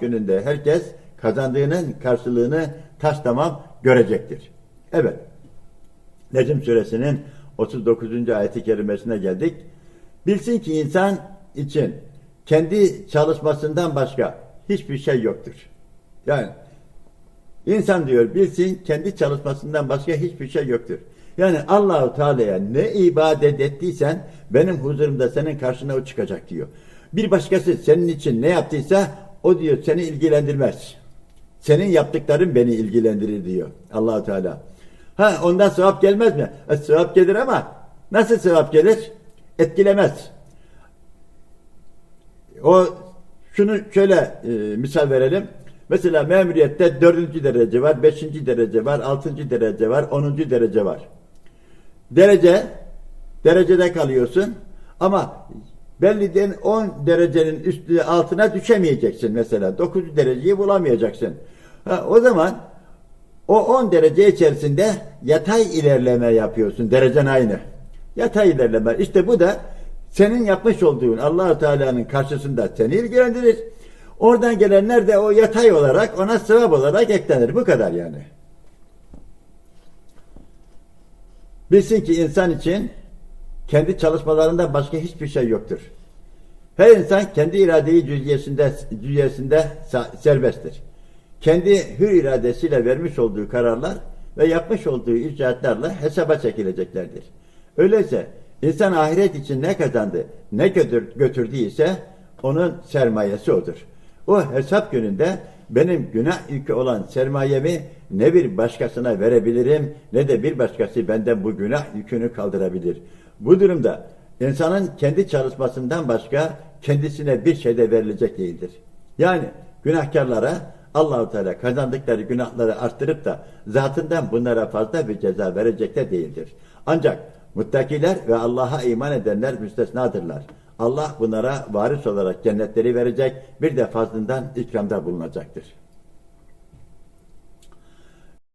gününde herkes kazandığının karşılığını taş tamam görecektir. Evet. Necm suresinin 39. ayeti kerimesine geldik. Bilsin ki insan için kendi çalışmasından başka hiçbir şey yoktur. Yani insan diyor bilsin kendi çalışmasından başka hiçbir şey yoktur. Yani Allahu Teala'ya ne ibadet ettiysen benim huzurumda senin karşına o çıkacak diyor. Bir başkası senin için ne yaptıysa o diyor seni ilgilendirmez. Senin yaptıkların beni ilgilendirir diyor Allahu Teala. Ha ondan sevap gelmez mi? E, sevap gelir ama nasıl sevap gelir? Etkilemez. O şunu şöyle e, misal verelim. Mesela memuriyette dördüncü derece var, beşinci derece var, altıncı derece var, onuncu derece var. Derece, derecede kalıyorsun ama belli 10 derecenin üstü altına düşemeyeceksin mesela. 9 dereceyi bulamayacaksın. Ha, o zaman o 10 derece içerisinde yatay ilerleme yapıyorsun. Derecen aynı. Yatay ilerleme. İşte bu da senin yapmış olduğun Allahu Teala'nın karşısında seni ilgilendirir. Oradan gelenler de o yatay olarak ona sevap olarak eklenir. Bu kadar yani. Bilsin ki insan için kendi çalışmalarından başka hiçbir şey yoktur. Her insan kendi iradeyi cüziyesinde, cüziyesinde serbesttir. Kendi hür iradesiyle vermiş olduğu kararlar ve yapmış olduğu icraatlarla hesaba çekileceklerdir. Öyleyse insan ahiret için ne kazandı, ne götür, götürdüyse onun sermayesi odur. O hesap gününde benim günah yükü olan sermayemi ne bir başkasına verebilirim ne de bir başkası benden bu günah yükünü kaldırabilir. Bu durumda insanın kendi çalışmasından başka kendisine bir şey de verilecek değildir. Yani günahkarlara Allahu Teala kazandıkları günahları arttırıp da zatından bunlara fazla bir ceza verecek de değildir. Ancak muttakiler ve Allah'a iman edenler müstesnadırlar. Allah bunlara varis olarak cennetleri verecek, bir de fazlından ikramda bulunacaktır.